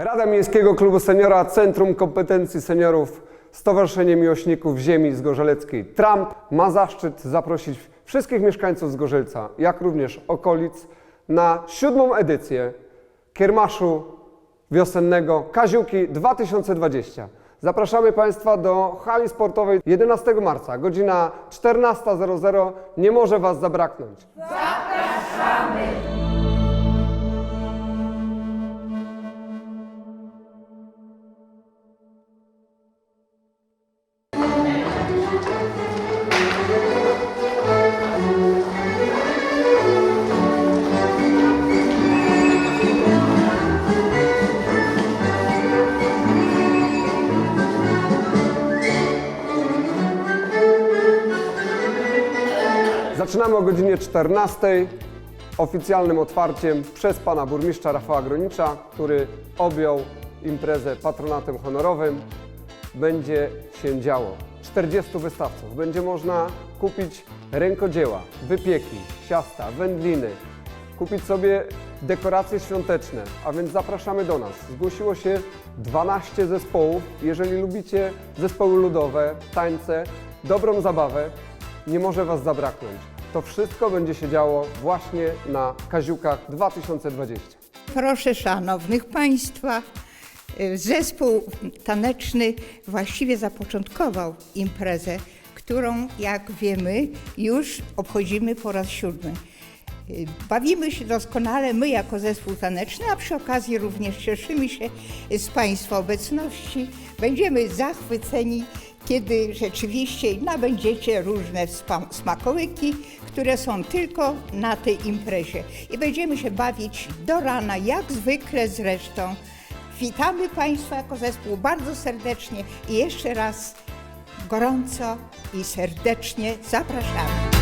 Rada Miejskiego Klubu Seniora, Centrum Kompetencji Seniorów, Stowarzyszenie Miłośników Ziemi Zgorzeleckiej Trump ma zaszczyt zaprosić wszystkich mieszkańców Zgorzelca, jak również okolic, na siódmą edycję Kiermaszu Wiosennego Kaziuki 2020. Zapraszamy Państwa do hali sportowej 11 marca, godzina 14.00. Nie może Was zabraknąć. Zaczynamy o godzinie 14 oficjalnym otwarciem przez pana burmistrza Rafała Gronicza, który objął imprezę patronatem honorowym. Będzie się działo. 40 wystawców. Będzie można kupić rękodzieła, wypieki, ciasta, wędliny, kupić sobie dekoracje świąteczne, a więc zapraszamy do nas. Zgłosiło się 12 zespołów. Jeżeli lubicie zespoły ludowe, tańce, dobrą zabawę, nie może Was zabraknąć. To wszystko będzie się działo właśnie na Kaziukach 2020. Proszę szanownych Państwa, y, zespół taneczny właściwie zapoczątkował imprezę, którą, jak wiemy, już obchodzimy po raz siódmy. Y, Bawimy się doskonale my jako zespół taneczny, a przy okazji również cieszymy się z Państwa obecności. Będziemy zachwyceni, kiedy rzeczywiście nabędziecie różne smakołyki, które są tylko na tej imprezie. I będziemy się bawić do rana, jak zwykle zresztą. Witamy Państwa jako zespół bardzo serdecznie i jeszcze raz gorąco i serdecznie zapraszamy.